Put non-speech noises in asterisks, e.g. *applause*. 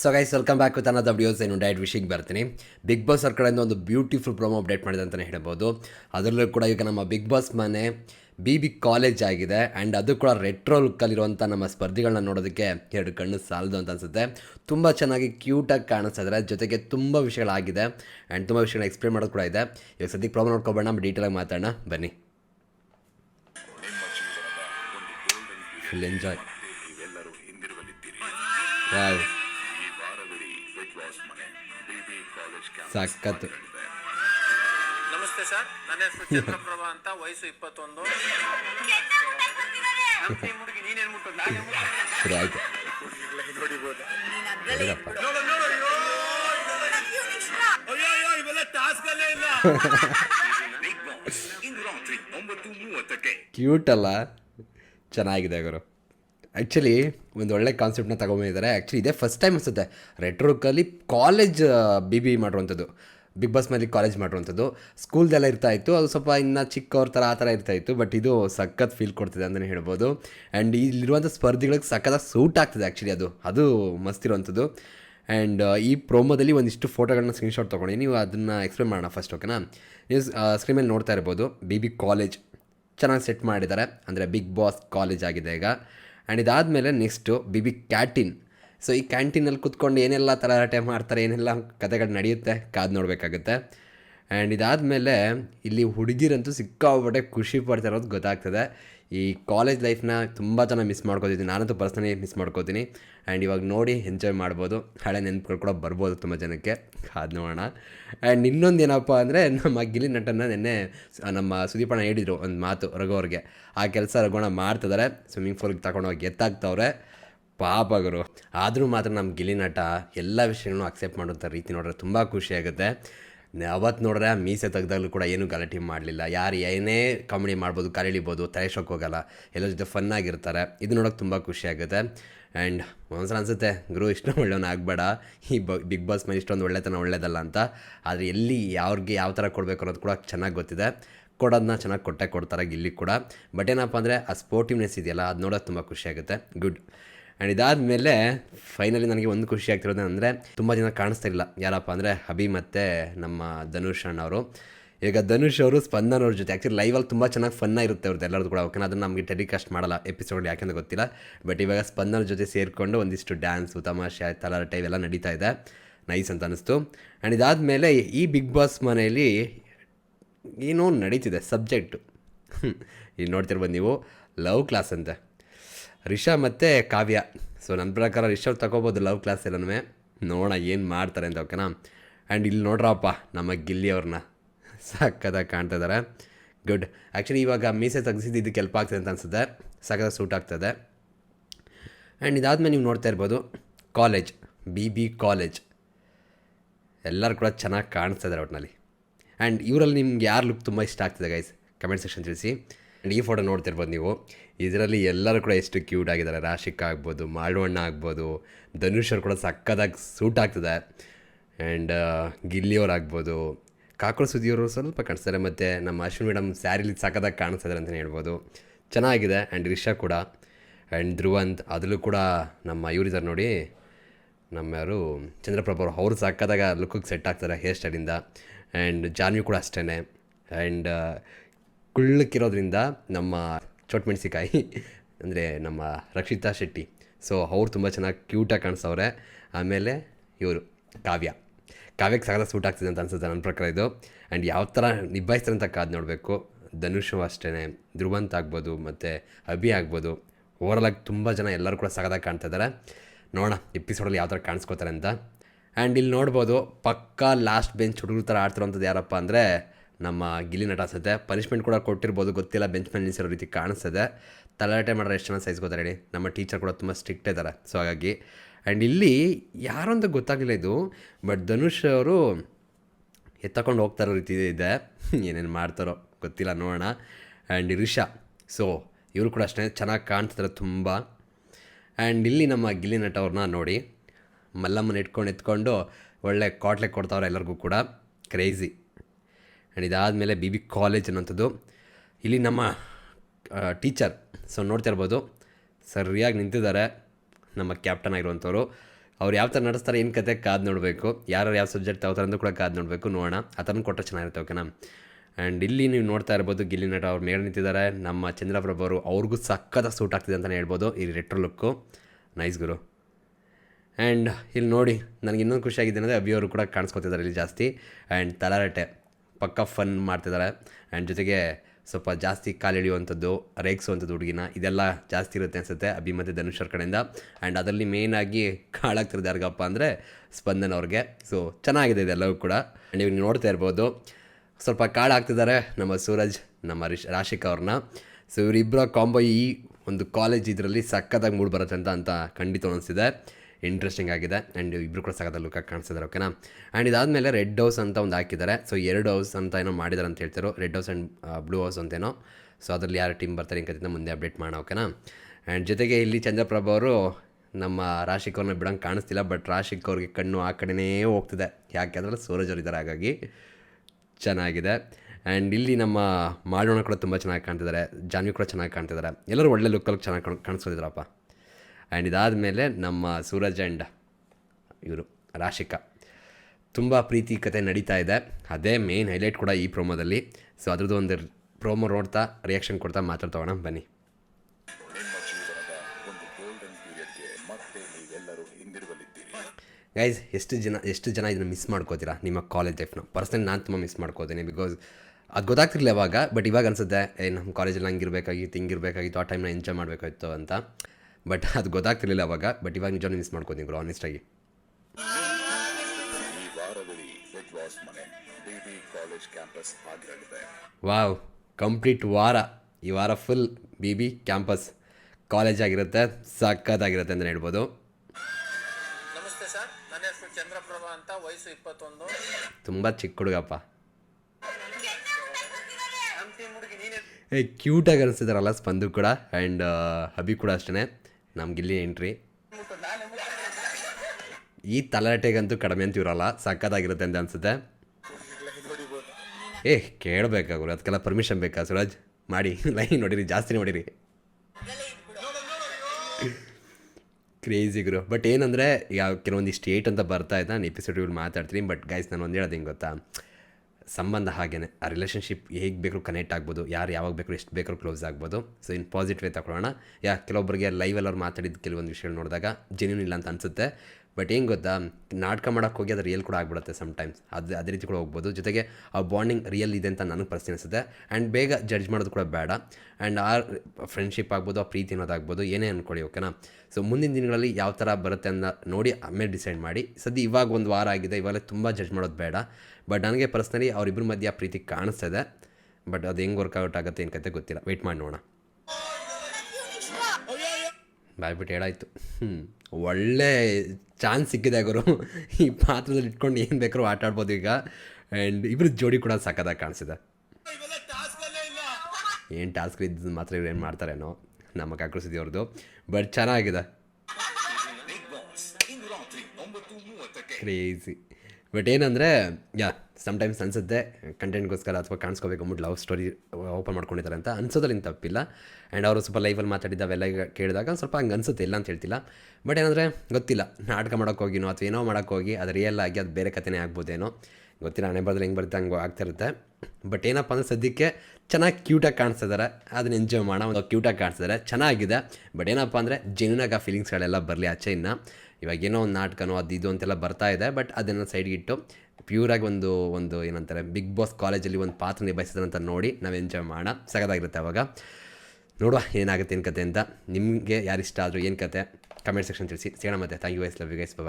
So guys welcome back with ಅನ್ನೋದು videos ಏನು diet wishing ಬರ್ತೀನಿ. ಬಿಗ್ ಬಾಸ್ ಅವ್ರ ಕಡೆಯಿಂದ ಒಂದು ಬ್ಯೂಟಿಫುಲ್ ಪ್ರೋಮೋ ಅಪ್ಡೇಟ್ ಮಾಡಿದೆ ಅಂತಲೇ ಹೇಳ್ಬೋದು. ಅದರಲ್ಲೂ ಕೂಡ ಈಗ ನಮ್ಮ ಬಿಗ್ ಬಾಸ್ ಮನೆ ಬಿ ಬಿ ಕಾಲೇಜ್ ಆಗಿದೆ. ಆ್ಯಂಡ್ ಅದು ಕೂಡ ರೆಟ್ರೋ ಲುಕ್ಕಲ್ಲಿರುವಂಥ ನಮ್ಮ ಸ್ಪರ್ಧಿಗಳನ್ನ ನೋಡೋದಕ್ಕೆ ಎರಡು ಕಣ್ಣು ಸಾಲದು ಅಂತ ಅನಿಸುತ್ತೆ. ತುಂಬ ಚೆನ್ನಾಗಿ ಕ್ಯೂಟಾಗಿ ಕಾಣಿಸ್ತಾ ಇದ್ದಾರೆ ಜೊತೆಗೆ ತುಂಬ ವಿಷಯಗಳಾಗಿದೆ. ಆ್ಯಂಡ್ ತುಂಬ ವಿಷಯಗಳನ್ನ ಎಕ್ಸ್ಪ್ಲೇನ್ ಮಾಡೋದು ಕೂಡ ಇದೆ. ಇವಾಗ ಸದ್ಯಕ್ಕೆ ಪ್ರಾಬ್ಲಮ್ ನೋಡ್ಕೊಬೇಡ ನಮ್ಮ ಡೀಟೇಲಾಗಿ ಮಾತಾಡೋಣ. ಬನ್ನಿ. ಫುಲ್ ಎಂಜಾಯ್ ಸಖತ್ತು. ನಮಸ್ತೆ ಸರ್ ನನ್ನ ಹೆಸರು *laughs* ಚಂದ್ರಪ್ರಭಾ ಅಂತ ವಯಸ್ಸು ಇಪ್ಪತ್ತೊಂದು. ಶುರು ಆಯಿತು. ಕ್ಯೂಟ್ ಅಲ್ಲ. ಚೆನ್ನಾಗಿದೆ ಗುರು. ಆ್ಯಕ್ಚುಲಿ ಒಂದು ಒಳ್ಳೆ ಕಾನ್ಸೆಪ್ಟ್ನ ತಗೊಂಬಂದಿದ್ದಾರೆ. ಆ್ಯಕ್ಚುಲಿ ಇದೇ ಫಸ್ಟ್ ಟೈಮ್ ಅನ್ಸುತ್ತೆ. ರೆಟ್ರೋಕಲ್ಲಿ ಕಾಲೇಜ್ ಬಿ ಬಿ ಮಾಡಿರುವಂಥದ್ದು ಬಿಗ್ ಬಾಸ್ ಮೇಲೆ ಕಾಲೇಜ್ ಮಾಡಿರುವಂಥದ್ದು ಸ್ಕೂಲ್ದೆಲ್ಲ ಇರ್ತಾ ಇತ್ತು. ಅದು ಸ್ವಲ್ಪ ಇನ್ನು ಚಿಕ್ಕವ್ರ ಥರ, ಆ ಥರ ಇರ್ತಾ ಇತ್ತು. ಬಟ್ ಇದು ಸಖತ್ ಫೀಲ್ ಕೊಡ್ತಿದೆ ಅಂತಲೇ ಹೇಳ್ಬೋದು. ಆ್ಯಂಡ್ ಇಲ್ಲಿರುವಂಥ ಸ್ಪರ್ಧಿಗಳಿಗೆ ಸಖತ್ತಾಗಿ ಸೂಟ್ ಆಗ್ತದೆ ಆ್ಯಕ್ಚುಲಿ ಅದು. ಅದು ಮಸ್ತಿರುವಂಥದ್ದು ಆ್ಯಂಡ್ ಈ ಪ್ರೋಮೋದಲ್ಲಿ ಒಂದಿಷ್ಟು ಫೋಟೋಗಳನ್ನ ಸ್ಕ್ರೀನ್ಶಾಟ್ ತೊಗೊಂಡು. ನೀವು ಅದನ್ನು ಎಕ್ಸ್ಪ್ಲೇನ್ ಮಾಡೋಣ ಫಸ್ಟ್ ಓಕೆನಾ ನೀವು ಸ್ಕ್ರೀನ್ ಮೇಲೆ ನೋಡ್ತಾ ಇರ್ಬೋದು. ಬಿ ಬಿ ಕಾಲೇಜ್ ಚೆನ್ನಾಗಿ ಸೆಟ್ ಮಾಡಿದ್ದಾರೆ. ಅಂದರೆ ಬಿಗ್ ಬಾಸ್ ಕಾಲೇಜ್ ಆಗಿದೆ ಈಗ. ಆ್ಯಂಡ್ ಇದಾದಮೇಲೆ next B B canteen. So ಈ ಕ್ಯಾಂಟೀನಲ್ಲಿ ಕುತ್ಕೊಂಡು ಏನೆಲ್ಲ ತರಾಟೆ ಮಾಡ್ತಾರೆ, ಏನೆಲ್ಲ ಕಥೆಗಳು ನಡೆಯುತ್ತೆ, ಕಾದು ನೋಡಬೇಕಾಗುತ್ತೆ. ಆ್ಯಂಡ್ ಇದಾದಮೇಲೆ ಇಲ್ಲಿ ಹುಡುಗಿರಂತೂ ಸಿಕ್ಕಾಪಟ್ಟೆ ಖುಷಿ ಪಡ್ತಾ ಇರೋದು ಗೊತ್ತಾಗ್ತದೆ. ಈ ಕಾಲೇಜ್ ಲೈಫ್ನ ತುಂಬ ಜನ ಮಿಸ್ ಮಾಡ್ಕೋತಿದ್ದೀನಿ. ನಾನಂತೂ ಪರ್ಸನಲಿ ಮಿಸ್ ಮಾಡ್ಕೋತೀನಿ. ಆ್ಯಂಡ್ ಇವಾಗ ನೋಡಿ ಎಂಜಾಯ್ ಮಾಡ್ಬೋದು. ಹಳೆ ನೆನ್ಪುಗಳು ಕೂಡ ಬರ್ಬೋದು ತುಂಬ ಜನಕ್ಕೆ. ಅದು ನೋಡೋಣ. ಆ್ಯಂಡ್ ಇನ್ನೊಂದು ಏನಪ್ಪ ಅಂದರೆ, ನಮ್ಮ ಗಿಲಿ ನಟನ ನಿನ್ನೆ ನಮ್ಮ ಸುದೀಪಣ್ಣ ಹೇಳಿದರು ಒಂದು ಮಾತು ರಘುವರ್ಗೆ ಆ ಕೆಲಸ ರಘುವಣ ಮಾಡ್ತಿದ್ದಾರೆ ಸ್ವಿಮ್ಮಿಂಗ್ ಪೂಲ್ಗೆ ತಗೊಂಡೋಗಿ ಎತ್ತಾಗ್ತವ್ರೆ ಪಾಪಗರು ಆದರೂ ಮಾತ್ರ ನಮ್ಮ ಗಿಲಿ ನಟ ಎಲ್ಲ ವಿಷಯಗಳನ್ನು ಅಕ್ಸೆಪ್ಟ್ ಮಾಡುವಂಥ ರೀತಿ ನೋಡಿದ್ರೆ ತುಂಬ ಖುಷಿಯಾಗುತ್ತೆ ಅವತ್ತು ನೋಡಿದ್ರೆ ಆ ಮೀಸೆ ತೆಗ್ದಾಗಲೂ ಕೂಡ ಏನು ಗಲಾಟೆ ಮಾಡಲಿಲ್ಲ. ಯಾರು ಏನೇ ಕಾಮಿಡಿ ಮಾಡ್ಬೋದು ಕರೆಳಿಬೋದು ತಲೆ ಶೋಕ್ ಹೋಗಲ್ಲ, ಎಲ್ಲರ ಜೊತೆ ಫನ್ ಆಗಿರ್ತಾರೆ. ಇದು ನೋಡೋಕೆ ತುಂಬ ಖುಷಿಯಾಗುತ್ತೆ ಆ್ಯಂಡ್ ಒಂದ್ಸಲ ಅನಿಸುತ್ತೆ, ಗುರು ಇಷ್ಟೊಂದು ಒಳ್ಳೆಯವನು ಆಗಬೇಡ. ಈ ಬ, ಬಿಗ್ ಬಾಸ್ ಮೇಲೆ ಇಷ್ಟೊಂದು ಒಳ್ಳೆತನ ಒಳ್ಳೇದಲ್ಲ ಅಂತ. ಆದರೆ ಎಲ್ಲಿ ಯಾವ್ರಿಗೆ ಯಾವ ಥರ ಕೊಡಬೇಕು ಅನ್ನೋದು ಕೂಡ ಚೆನ್ನಾಗಿ ಗೊತ್ತಿದೆ. ಕೊಡೋದನ್ನ ಚೆನ್ನಾಗಿ ಕೊಟ್ಟೆ ಕೊಡ್ತಾರೆ ಇಲ್ಲಿ ಕೂಡ. ಬಟ್ ಏನಪ್ಪ ಅಂದರೆ ಆ ಸ್ಪೋರ್ಟಿವ್ನೆಸ್ ಇದೆಯಲ್ಲ, ಅದು ನೋಡೋಕೆ ತುಂಬ ಖುಷಿಯಾಗುತ್ತೆ ಗುಡ್ ಆ್ಯಂಡ್ ಇದಾದಮೇಲೆ ಫೈನಲಿ ನನಗೆ ಒಂದು ಖುಷಿ ಆಗ್ತಿರೋದು ಅಂದರೆ ತುಂಬ ಜನ ಕಾಣಿಸ್ತಾ ಇಲ್ಲ ಯಾರಪ್ಪ ಅಂದರೆ ಹಬಿ ಮತ್ತು ನಮ್ಮ ಧನುಷ್ ಅಣ್ಣವರು. ಈಗ ಧನುಷ್ ಅವರು, ಸ್ಪಂದನ್ ಅವ್ರ ಜೊತೆ ಆ್ಯಕ್ಚುಲಿ ಲೈವಲ್ಲಿ ತುಂಬ ಚೆನ್ನಾಗಿ ಫನ್ನ ಇರುತ್ತೆ ಅವ್ರದ್ದು ಎಲ್ಲರದ್ದು ಕೂಡ. ಓಕೆನಾ ಅದನ್ನು ನಮಗೆ ಟೆಲಿಕಾಸ್ಟ್ ಮಾಡಲ್ಲ ಎಪಿಸೋಡ್ ಯಾಕೆಂದ್ರೆ ಗೊತ್ತಿಲ್ಲ. ಬಟ್ ಇವಾಗ ಸ್ಪಂದನ ಜೊತೆ ಸೇರಿಕೊಂಡು ಒಂದಿಷ್ಟು ಡ್ಯಾನ್ಸು ತಮಾಷೆ ತಲಾಟೆ ಎಲ್ಲ ನಡೀತಾ ಇದೆ. ನೈಸ್ ಅಂತ ಅನಿಸ್ತು. ಆ್ಯಂಡ್ ಇದಾದಮೇಲೆ ಈ ಬಿಗ್ ಬಾಸ್ ಮನೆಯಲ್ಲಿ ಏನೋ ನಡೀತಿದೆ ಸಬ್ಜೆಕ್ಟು *laughs* ಇಲ್ಲಿ ನೋಡ್ತಿರ್ಬೋದು ನೀವು, ಲವ್ ಕ್ಲಾಸ್ ಅಂತೆ. ರಿಷಾ ಮತ್ತು ಕಾವ್ಯ. ಸೊ ನನ್ನ ಪ್ರಕಾರ ರಿಷಾ ತಗೋಬೋದು ಲವ್ ಕ್ಲಾಸ್ ಎಲ್ಲನೂ ನೋಡೋಣ ಏನು ಮಾಡ್ತಾರೆ ಅಂತ ಓಕೆನಾ ಆ್ಯಂಡ್ ಇಲ್ಲಿ ನೋಡ್ರಪ್ಪ, ನಮ್ಮ ಗಿಲ್ಲಿ ಅವ್ರನ್ನ. ಸಖತ್ತಾಗಿ ಕಾಣ್ತಾ ಇದ್ದಾರೆ ಗುಡ್ ಆ್ಯಕ್ಚುಲಿ ಇವಾಗ ಮೀಸೆ ತೆಗೆಸಿದ್ದು ಇದಕ್ಕೆ ಹೆಲ್ಪ್ ಆಗ್ತದೆ ಅಂತ ಅನ್ಸುತ್ತೆ. ಸಕ್ಕದಾಗ ಸೂಟ್ ಆಗ್ತದೆ ಆ್ಯಂಡ್ ಇದಾದಮೇಲೆ ನೀವು ನೋಡ್ತಾ ಇರ್ಬೋದು ಕಾಲೇಜ್ ಬಿ ಬಿ ಕಾಲೇಜ್ ಎಲ್ಲರೂ ಕೂಡ ಚೆನ್ನಾಗಿ ಕಾಣಿಸ್ತಾ ಇದ್ದಾರೆ ಒಟ್ಟಿನಲ್ಲಿ ಆ್ಯಂಡ್ ಇವರಲ್ಲಿ ನಿಮ್ಗೆ ಯಾರು ಲುಕ್ ತುಂಬ ಇಷ್ಟ ಆಗ್ತದೆ ಗೈಸ್ ಕಮೆಂಟ್ ಸೆಕ್ಷನ್ ತಿಳಿಸಿ. ಆ್ಯಂಡ್ ಈ ಫೋಟೋ ನೋಡ್ತಿರ್ಬೋದು ನೀವು. ಇದರಲ್ಲಿ ಎಲ್ಲರೂ ಕೂಡ ಎಷ್ಟು ಕ್ಯೂಟ್ ಆಗಿದ್ದಾರೆ. ರಾಶಿಕ್ ಆಗ್ಬೋದು ಮಾಳವಣ್ಣ ಆಗ್ಬೋದು, ಧನುಷ್ ಅವ್ರು ಕೂಡ ಸಕ್ಕದಾಗಿ ಸೂಟ್ ಆಗ್ತದೆ ಆ್ಯಂಡ್ ಗಿಲ್ಲಿಯವ್ರು ಆಗ್ಬೋದು, ಕಾಕುಳ ಸುದಿಯವರು ಸ್ವಲ್ಪ ಕಾಣಿಸ್ತಾರೆ, ಮತ್ತು ನಮ್ಮ ಅಶ್ವಿನ್ ಮೇಡಮ್ ಸ್ಯಾರಿಲಿ ಸಕ್ಕದಾಗಿ ಕಾಣಿಸ್ತಾರೆ ಅಂತಲೇ ಹೇಳ್ಬೋದು. ಚೆನ್ನಾಗಿದೆ ಆ್ಯಂಡ್ ರಿಷಾ ಕೂಡ. ಆ್ಯಂಡ್ ಧ್ರುವಂತ್, ಅದರಲ್ಲೂ ಕೂಡ ನಮ್ಮ ಇವರಿದ್ದಾರೆ ನೋಡಿ, ನಮ್ಮ ಯಾರು, ಚಂದ್ರಪ್ರಭು ಅವರು ಅವರು ಸಕ್ಕದಾಗ ಲುಕ್ಕಿಗೆ ಸೆಟ್ ಆಗ್ತಾರೆ ಹೇರ್ ಸ್ಟೈಲಿಂದ ಆ್ಯಂಡ್ ಜಾನ್ವಿ ಕೂಡ ಅಷ್ಟೇ ಆ್ಯಂಡ್ ಕುಳ್ಳಕ್ಕಿರೋದ್ರಿಂದ ನಮ್ಮ ಚೋಟ್ ಮೆಣಸಿಕಾಯಿ *laughs* ಅಂದರೆ ನಮ್ಮ ರಕ್ಷಿತಾ ಶೆಟ್ಟಿ. ಸೊ ಅವ್ರು ತುಂಬ ಚೆನ್ನಾಗಿ ಕ್ಯೂಟಾಗಿ ಕಾಣಿಸ್ತವ್ರೆ ಆಮೇಲೆ ಇವರು, ಕಾವ್ಯ. ಕಾವ್ಯಕ್ಕೆ ಸಾಕಷ್ಟು ಸೂಟ್ ಆಗ್ತಿದೆ ಅಂತ ಅನ್ಸುತ್ತೆ ನನ್ನ ಪ್ರಕಾರ ಇದು. ಆ್ಯಂಡ್ ಯಾವ ಥರ ನಿಭಾಯಿಸ್ತಾರೆ ಅಂತ ಕಾದು ನೋಡಬೇಕು. ಧನುಷು ಅಷ್ಟೇ ಧ್ರುವಂತ ಆಗ್ಬೋದು, ಮತ್ತು ಅಭಿ ಆಗ್ಬೋದು. ಆಗಿ ತುಂಬ ಜನ ಎಲ್ಲರೂ ಕೂಡ ಸಗದಾಗಿ ಕಾಣ್ತಾ ಇದ್ದಾರೆ ನೋಡೋಣ ಎಪಿಸೋಡಲ್ಲಿ ಯಾವ ಥರ ಕಾಣಿಸ್ಕೋತಾರೆ ಅಂತ. ಆ್ಯಂಡ್ ಇಲ್ಲಿ ನೋಡ್ಬೋದು, ಪಕ್ಕಾ ಲಾಸ್ಟ್ ಬೆಂಚ್ ಹುಡುಗರು ಥರ ಆಡ್ತಿರೋಂಥದ್ದು ಯಾರಪ್ಪ ಅಂದರೆ ನಮ್ಮ ಗಿಲ್ಲಿ ನಟ ಅನ್ಸುತ್ತೆ ಪನಿಷ್ಮೆಂಟ್ ಕೂಡ ಕೊಟ್ಟಿರ್ಬೋದು. ಗೊತ್ತಿಲ್ಲ ಬೆಂಚ್ ಮೇಲೆ ನಿಲ್ಲಿಸಿರೋ ರೀತಿ ಕಾಣಿಸ್ತದೆ. ತಲಾಟೆ ಮಾಡೋರು ಎಷ್ಟು ಜನ ಸಹಿಸ್ಕೋತಾರೆ ಹೇಳಿ? ನಮ್ಮ ಟೀಚರ್ ಕೂಡ ತುಂಬ ಸ್ಟ್ರಿಕ್ಟ್ ಇದ್ದಾರೆ ಸೊ ಹಾಗಾಗಿ ಆ್ಯಂಡ್ ಇಲ್ಲಿ ಯಾರು ಅಂತ ಗೊತ್ತಾಗಲಿಲ್ಲ ಇದು ಬಟ್ ಧನುಷ್ ಅವರು ಎತ್ತಕೊಂಡು ಹೋಗ್ತಾರೋ ರೀತಿ ಇದೆ. ಏನೇನು ಮಾಡ್ತಾರೋ ಗೊತ್ತಿಲ್ಲ, ನೋಡೋಣ. ಆ್ಯಂಡ್ ರಿಷಾ ಸೊ ಇವರು ಕೂಡ ಅಷ್ಟೇ. ಚೆನ್ನಾಗಿ ಕಾಣ್ತಿದ್ದಾರೆ ತುಂಬ. ಆ್ಯಂಡ್ ಇಲ್ಲಿ ನಮ್ಮ ಗಿಲ್ಲಿ ನಟ ಅವ್ರನ್ನ ನೋಡಿ, ಮಲ್ಲಮ್ಮನ ಇಟ್ಕೊಂಡು ಎತ್ಕೊಂಡು ಒಳ್ಳೆ ಕಾಟ್ಲೆ ಕೊಡ್ತಾವ್ರೆ ಎಲ್ಲರಿಗೂ ಕೂಡ. ಕ್ರೇಜಿ ಆ್ಯಂಡ್ ಇದಾದಮೇಲೆ ಬಿ ಬಿ ಕಾಲೇಜ್ ಅನ್ನೋಂಥದ್ದು ಇಲ್ಲಿ ನಮ್ಮ ಟೀಚರ್ ಸೊ ನೋಡ್ತಾ ಇರ್ಬೋದು, ಸರಿಯಾಗಿ ನಿಂತಿದ್ದಾರೆ ನಮ್ಮ ಕ್ಯಾಪ್ಟನ್ ಆಗಿರುವಂಥವ್ರು. ಅವ್ರು ಯಾವ ಥರ ನಡೆಸ್ತಾರೆ, ಏನು ಕತೆ ಕಾದು ನೋಡಬೇಕು ಯಾರು ಯಾವ ಸಬ್ಜೆಕ್ಟ್ ತಗೋತಾರೆ ಅಂದ್ರೂ ಕೂಡ ಕಾದು ನೋಡಬೇಕು, ನೋಡೋಣ. ಆ ಥರ ಕೊಟ್ಟರೆ ಚೆನ್ನಾಗಿರುತ್ತೆ ಓಕೆನಾ ಆ್ಯಂಡ್ ಇಲ್ಲಿ ನೀವು ನೋಡ್ತಾ ಇರ್ಬೋದು, ಗಿಲ್ಲಿ ನಟ ಅವ್ರು ಮೇಲೆ ನಿಂತಿದ್ದಾರೆ. ನಮ್ಮ ಚಂದ್ರಪ್ರಭು ಅವರು ಅವ್ರಿಗೂ ಸಕ್ಕದ ಸೂಟ್ ಆಗ್ತಿದೆ ಅಂತಲೇ ಹೇಳ್ಬೋದು, ಈ ರೆಟ್ರೋ ಲುಕ್ಕು ನೈಸ್ ಗುರು. ಆ್ಯಂಡ್ ಇಲ್ಲಿ ನೋಡಿ, ನನಗೆ ಇನ್ನೊಂದು ಖುಷಿಯಾಗಿದೆ ಅಂದರೆ ಅಭಿಯವರು ಕೂಡ ಕಾಣಿಸ್ಕೊತಿದ್ದಾರೆ ಇಲ್ಲಿ ಜಾಸ್ತಿ. ಆ್ಯಂಡ್ ತಲಾರಟೆ. ಪಕ್ಕ ಫನ್ ಮಾಡ್ತಿದ್ದಾರೆ ಆ್ಯಂಡ್ ಜೊತೆಗೆ ಸ್ವಲ್ಪ ಜಾಸ್ತಿ ಕಾಲು ಎಳೆಯುವಂಥದ್ದು, ರೇಗಿಸುವಂಥದ್ದು ಹುಡುಗಿನ, ಇದೆಲ್ಲ ಜಾಸ್ತಿ ಇರುತ್ತೆ ಅನಿಸುತ್ತೆ ಅಭಿ ಮತ್ತು ಧನುಷ್ ಅವ್ರ ಕಡೆಯಿಂದ. ಆ್ಯಂಡ್ ಅದರಲ್ಲಿ ಮೇಯ್ನಾಗಿ ಕಾಳಾಗ್ತಿರೋದು ಯಾರಿಗಪ್ಪ ಅಂದರೆ ಸ್ಪಂದನ್ ಅವ್ರಿಗೆ. ಸೊ ಚೆನ್ನಾಗಿದೆ ಇದೆಲ್ಲವೂ ಕೂಡ. ಆ್ಯಂಡ್ ಇವ್ರು ನೋಡ್ತಾ ಇರ್ಬೋದು. ಸ್ವಲ್ಪ ಕಾಳಾಗ್ತಿದ್ದಾರೆ ನಮ್ಮ ಸೂರಜ್, ನಮ್ಮ ರಿಶ್ ರಾಶಿಕ್ ಅವ್ರನ್ನ ಸೊ ಇವರಿಬ್ಬರ ಕಾಂಬೋ ಈ ಒಂದು ಕಾಲೇಜ್ ಇದರಲ್ಲಿ ಸಕ್ಕತ್ತಾಗಿ ಮೂಡ್ ಬರುತ್ತೆ ಅಂತ ಅಂತ ಖಂಡಿತ ಅನಿಸಿದೆ ಇಂಟ್ರೆಸ್ಟಿಂಗ್ ಆಗಿದೆ. ಆ್ಯಂಡ್ ಇಬ್ಬರು ಕೂಡ ಸಗದ ಲುಕ್ಕಾಗಿ ಕಾಣಿಸ್ತಿದ್ದಾರೆ ಓಕೆನಾ ಆ್ಯಂಡ್ ಇದಾದಮೇಲೆ ರೆಡ್ ಹೌಸ್ ಅಂತ ಒಂದು ಹಾಕಿದ್ದಾರೆ. ಸೊ ಎರಡು ಹೌಸ್ ಅಂತ ಏನೋ ಮಾಡಿದ್ದಾರೆ ಅಂತ ಹೇಳ್ತಾರೆ red house and blue house ಅಂತೇನೋ so ಅದರಲ್ಲಿ ಯಾರು ಟೀಮ್ ಬರ್ತಾರೆ ಇಂಕದಿಂದ ಮುಂದೆ ಅಪ್ಡೇಟ್ ಮಾಡೋಣ ಓಕೆನಾ ಆ್ಯಂಡ್ ಜೊತೆಗೆ ಇಲ್ಲಿ ಚಂದ್ರಪ್ರಭ ಅವರು ನಮ್ಮ ರಾಶಿಕ್ ಅವ್ರನ್ನ ಬಿಡೋಂಗೆ ಕಾಣಿಸ್ತಿಲ್ಲ ಬಟ್ ರಾಶಿಕ್ ಅವ್ರಿಗೆ ಕಣ್ಣು ಆ ಕಡೆನೇ ಹೋಗ್ತಿದೆ. ಯಾಕೆಂದ್ರೆ ಸೂರಜ್ ಅವರಿದ್ದಾರೆ ಹಾಗಾಗಿ ಚೆನ್ನಾಗಿದೆ. ಆ್ಯಂಡ್ ಇಲ್ಲಿ ನಮ್ಮ ಮಾಡೋಣ ಕೂಡ ತುಂಬ ಚೆನ್ನಾಗಿ ಕಾಣ್ತಿದ್ದಾರೆ. ಜಾನ್ವಿ ಕೂಡ ಚೆನ್ನಾಗಿ ಕಾಣ್ತಿದ್ದಾರೆ. ಎಲ್ಲರೂ ಒಳ್ಳೆ ಲುಕ್ಕಲ್ಲಿ ಚೆನ್ನಾಗಿ ಕಾಣ್ ಕಾಣಿಸ್ತಿದ್ದಾರಪ್ಪ ಆ್ಯಂಡ್ ಇದಾದಮೇಲೆ ನಮ್ಮ ಸೂರಜ್ ಅಂಡ ಇವರು ರಾಶಿಕಾ. ತುಂಬ ಪ್ರೀತಿ ಕತೆ ನಡೀತಾ ಇದೆ. ಅದೇ ಮೇನ್ ಹೈಲೈಟ್ ಕೂಡ ಈ ಪ್ರೋಮೋದಲ್ಲಿ ಸೊ ಅದ್ರದ್ದು ಒಂದು ಪ್ರೋಮೋ ನೋಡ್ತಾ ರಿಯಾಕ್ಷನ್ ಕೊಡ್ತಾ ಮಾತಾಡ್ತೋಣ ಬನ್ನಿ. ಗೈಸ್ ಎಷ್ಟು ಜನ ಎಷ್ಟು ಜನ ಇದನ್ನು ಮಿಸ್ ಮಾಡ್ಕೋತೀರಾ? ನಿಮ್ಮ ಕಾಲೇಜ್ ಲೈಫ್ನ ಪರ್ಸನಲಿ ನಾನು ತುಂಬ ಮಿಸ್ ಮಾಡ್ಕೋತೀನಿ ಬಿಕಾಸ್ ಅದು ಗೊತ್ತಾಗ್ತಿರ್ಲಿಲ್ಲ ಅವಾಗ ಬಟ್ ಇವಾಗ ಅನಿಸುತ್ತೆ, ಏ ನಮ್ಮ ಕಾಲೇಜಲ್ಲಿ ಹಂಗಿರ್ಬೇಕಾಗಿತ್ತು ಹಿಂಗಿರಬೇಕಾಗಿತ್ತು ಆ ಟೈಮ್ನ ಎಂಜಾಯ್ ಮಾಡಬೇಕಾಗಿತ್ತು ಅಂತ. ಬಟ್ ಅದು ಗೊತ್ತಾಗ್ತಿರ್ಲಿಲ್ಲ ಅವಾಗ. ಬಟ್ ಇವಾಗ ನಿಜ ಮಿಸ್ ಮಾಡ್ಕೊತೀನಿ ಗುರು ಆನೆಸ್ಟಾಗಿ ವಾವ್ ಕಂಪ್ಲೀಟ್ ವಾರ. ಈ ವಾರ full B B campus college ಆಗಿರುತ್ತೆ ಸಕ್ಕತ್ತಾಗಿರುತ್ತೆ ಅಂತ ಹೇಳ್ಬೋದು. ನಮಸ್ತೆ ಸರ್ ನನ್ನ ಹೆಸರು ಚಂದ್ರಪ್ರಭಾ ಅಂತ ವಯಸ್ಸು ಇಪ್ಪತ್ತೊಂದು. ತುಂಬ ಚಿಕ್ಕ ಹುಡುಗಪ್ಪ. ಏ ಕ್ಯೂಟಾಗಿ ಅನಿಸ್ತಿದ್ದಾರಲ್ಲ ಸ್ಪಂದು ಕೂಡ ಆ್ಯಂಡ್ ಹಬಿ ಕೂಡ ಅಷ್ಟೇ ನಮ್ಗಿಲ್ಲಿ ಎಂಟ್ರಿ ಈ ತಲಾಟೆಗಂತೂ ಕಡಿಮೆ ಅಂತ ಇರಲ್ಲ ಸಕ್ಕತ್ತಾಗಿರುತ್ತೆ ಅಂತ ಅನಿಸುತ್ತೆ. ಏ ಕೇಳಬೇಕಾಗ್ರು ಅದಕ್ಕೆಲ್ಲ ಪರ್ಮಿಷನ್ ಬೇಕಾ ಸುರಾಜ್? ಮಾಡಿ, ಲೈನ್ ನೋಡಿರಿ ಜಾಸ್ತಿ ನೋಡಿರಿ. Crazy Guru. ಬಟ್ ಏನಂದರೆ ಯಾವ ಕೆಲವೊಂದಿಷ್ಟು ಏಟ್ ಅಂತ ಬರ್ತಾ ಇದ್ದ, ನಾನು ಎಪಿಸೋಡ್ಗಳು ಮಾತಾಡ್ತೀನಿ ಬಟ್ ಗೈಸ್ ನಾನು ಒಂದು ಹೆಂಗೆ ಗೊತ್ತಾ? ಸಂಬಂಧ ಹಾಗೇ ಆ ರಿಲೇಷನ್ಶಿಪ್ ಹೇಗೆ ಬೇಕಾದ್ರೂ ಕನೆಕ್ಟ್ ಆಗ್ಬೋದು, ಯಾರು ಯಾವಾಗ ಬೇಕಾದ್ರೂ ಎಷ್ಟು ಬೇಕಾದ್ರೂ ಕ್ಲೋಸ್ ಆಗ್ಬೋದು. ಸೊ ಇನ್ ಪಾಸಿಟಿವ್ ತಗೊಳ್ಳೋಣ. ಯಾ ಕೆಲವೊಬ್ಬರಿಗೆ ಲೈವಲ್ಲಿ ಅವ್ರು ಮಾತಾಡಿದ ಕೆಲವೊಂದು ವಿಷಯಗಳು ನೋಡಿದಾಗ ಜೆನ್ಯೂನ್ ಇಲ್ಲ ಅಂತ ಅನಿಸುತ್ತೆ. ಬಟ್ ಏನು ಗೊತ್ತಾ, ನಾಟಕ ಮಾಡೋಕ್ಕೆ ಹೋಗಿ ಅದು ರಿಯಲ್ ಕೂಡ ಆಗ್ಬಿಡುತ್ತೆ ಸಮ್ಟೈಮ್ಸ್ ಅದು ಅದೇ ರೀತಿ ಕೂಡ ಹೋಗ್ಬೋದು. ಜೊತೆಗೆ ಆ ಬಾಂಡಿಂಗ್ ರಿಯಲ್ ಇದೆ ಅಂತ ನನಗೆ ಪ್ರಶ್ನೆ ಅನಿಸುತ್ತೆ. ಆ್ಯಂಡ್ ಬೇಗ ಜಡ್ಜ್ ಮಾಡೋದು ಕೂಡ ಬೇಡ. ಆ್ಯಂಡ್ ಆ ಫ್ರೆಂಡ್ಶಿಪ್ ಆಗ್ಬೋದು, ಆ ಪ್ರೀತಿ ಅನ್ನೋದಾಗ್ಬೋದು, ಏನೇ ಅಂದ್ಕೊಳ್ಳಿ ಓಕೆನಾ ಸೊ ಮುಂದಿನ ದಿನಗಳಲ್ಲಿ ಯಾವ ಥರ ಬರುತ್ತೆ ಅಂತ ನೋಡಿ ಆಮೇಲೆ ಡಿಸೈಡ್ ಮಾಡಿ. ಸದ್ಯ ಇವಾಗ ಒಂದು ವಾರ ಆಗಿದೆ, ಇವಾಗಲೇ ತುಂಬ ಜಡ್ಜ್ ಮಾಡೋದು ಬೇಡ. ಬಟ್ ನನಗೆ ಪರ್ಸ್ನಲಿ ಅವರಿಬ್ಬರ ಮಧ್ಯೆ ಆ ಪ್ರೀತಿ ಕಾಣಿಸ್ತಿದೆ ಬಟ್ ಅದು ಹೆಂಗೆ ವರ್ಕೌಟ್ ಆಗುತ್ತೆ ಏನು ಕತೆ ಗೊತ್ತಿಲ್ಲ. ವೆಯ್ಟ್ ಮಾಡಿ ನೋಡೋಣ. ಬಾಯ್ಬಿಟ್ಟು ಹೇಳಾಯ್ತು. ಹ್ಞೂ ಒಳ್ಳೆ ಚಾನ್ಸ್ ಸಿಕ್ಕಿದೆ ಗುರು. ಈ ಪಾತ್ರದಲ್ಲಿ ಇಟ್ಕೊಂಡು ಏನು ಬೇಕಾದ್ರೂ ಆಟ ಆಡ್ಬೋದು ಈಗ. ಆ್ಯಂಡ್ ಇಬ್ಬರು ಜೋಡಿ ಕೂಡ ಸಕ್ಕದಾಗಿ ಕಾಣಿಸಿದೆ. ಏನು ಟಾಸ್ಕ್ ಇದ್ದು ಮಾತ್ರ ಇವ್ರು ಏನು ಮಾಡ್ತಾರೇನೋ. ನಮ್ಮ ಕಾಕೃಸಿದಿ ಅವ್ರದ್ದು. ಬಟ್ ಚೆನ್ನಾಗಿದೆ. ಕ್ರೇಜಿ ಬಟ್ ಏನಂದರೆ, ಯಾ ಸಮ್ಟೈಮ್ಸ್ ಅನಿಸುತ್ತೆ ಕಂಟೆಂಟ್ಗೋಸ್ಕರ ಅಥವಾ ಕಾಣಿಸ್ಕೋಬೇಕು ಅಂದ್ಬಿಟ್ಟು ಲವ್ ಸ್ಟೋರಿ ಓಪನ್ ಮಾಡ್ಕೊಂಡಿದ್ದಾರೆ ಅಂತ. ಅನ್ಸೋದ್ರಿಂದ ತಪ್ಪಿಲ್ಲ. ಆ್ಯಂಡ್ ಅವರು ಸ್ವಲ್ಪ ಲೈವಲ್ಲಿ ಮಾತಾಡಿದ್ದಾವೆಲ್ಲ ಈಗ ಕೇಳಿದಾಗ ಸ್ವಲ್ಪ ಹಂಗೆ ಅನಿಸುತ್ತೆ, ಇಲ್ಲ ಅಂತ ಹೇಳ್ತಿಲ್ಲ. ಬಟ್ ಏನಂದರೆ, ಗೊತ್ತಿಲ್ಲ. ನಾಟಕ ಮಾಡೋಕ್ಕೆ ಹೋಗಿನೋ ಅಥವಾ ಏನೋ ಮಾಡೋಕ್ಕೆ ಹೋಗಿ, ಅದು ರಿಯಲ್ ಆಗಿ ಅದು ಬೇರೆ ಕಥೆನೇ ಆಗ್ಬೋದೇನೋ. ಗೊತ್ತಿಲ್ಲ ಹಣೆ ಬರೋದ್ರಲ್ಲಿ ಹೆಂಗೆ ಬರುತ್ತೆ, ಹಂಗೆ ಆಗ್ತಿರುತ್ತೆ ಬಟ್ ಏನಪ್ಪ ಅಂದರೆ, ಸದ್ಯಕ್ಕೆ ಚೆನ್ನಾಗಿ ಕ್ಯೂಟಾಗಿ ಕಾಣಿಸ್ತಿದ್ದಾರೆ ಅದನ್ನ ಎಂಜಾಯ್ ಮಾಡೋ ಒಂದು ಕ್ಯೂಟಾಗಿ ಕಾಣಿಸ್ತಿದ್ದಾರೆ ಚೆನ್ನಾಗಿದೆ. ಬಟ್ ಏನಪ್ಪ ಅಂದರೆ ಜೆನ್ಯೂನಾಗಿ ಆ ಫೀಲಿಂಗ್ಸ್ಗಳೆಲ್ಲ ಬರಲಿ ಆಚೆ ಇನ್ನು. ಇವಾಗ ಏನೋ ಒಂದು ನಾಟಕನೋ ಅದು ಇದು ಅಂತೆಲ್ಲ ಬರ್ತಾ ಇದೆ ಬಟ್ ಅದನ್ನು ಸೈಡ್ಗೆ ಇಟ್ಟು ಪ್ಯೂರಾಗಿ ಒಂದು ಒಂದು ಏನಂತಾರೆ ಬಿಗ್ ಬಾಸ್ ಕಾಲೇಜಲ್ಲಿ ಒಂದು ಪಾತ್ರ ನಿಭಾಯಿಸಿದ್ರೆ ಅಂತ ನೋಡಿ ನಾವು ಎಂಜಾಯ್ ಮಾಡೋಣ. ಸಗದಾಗಿರುತ್ತೆ ಅವಾಗ. ನೋಡುವ ಏನಾಗುತ್ತೆ ಏನು ಕತೆ ಅಂತ. ನಿಮಗೆ ಯಾರು ಇಷ್ಟ ಆದರೂ ಏನು ಕತೆ ಕಮೆಂಟ್ ಸೆಕ್ಷನ್ ತಿಳಿಸಿ. ಸಿಗೋಣ ಮತ್ತೆ. Thank you wise love you guys bye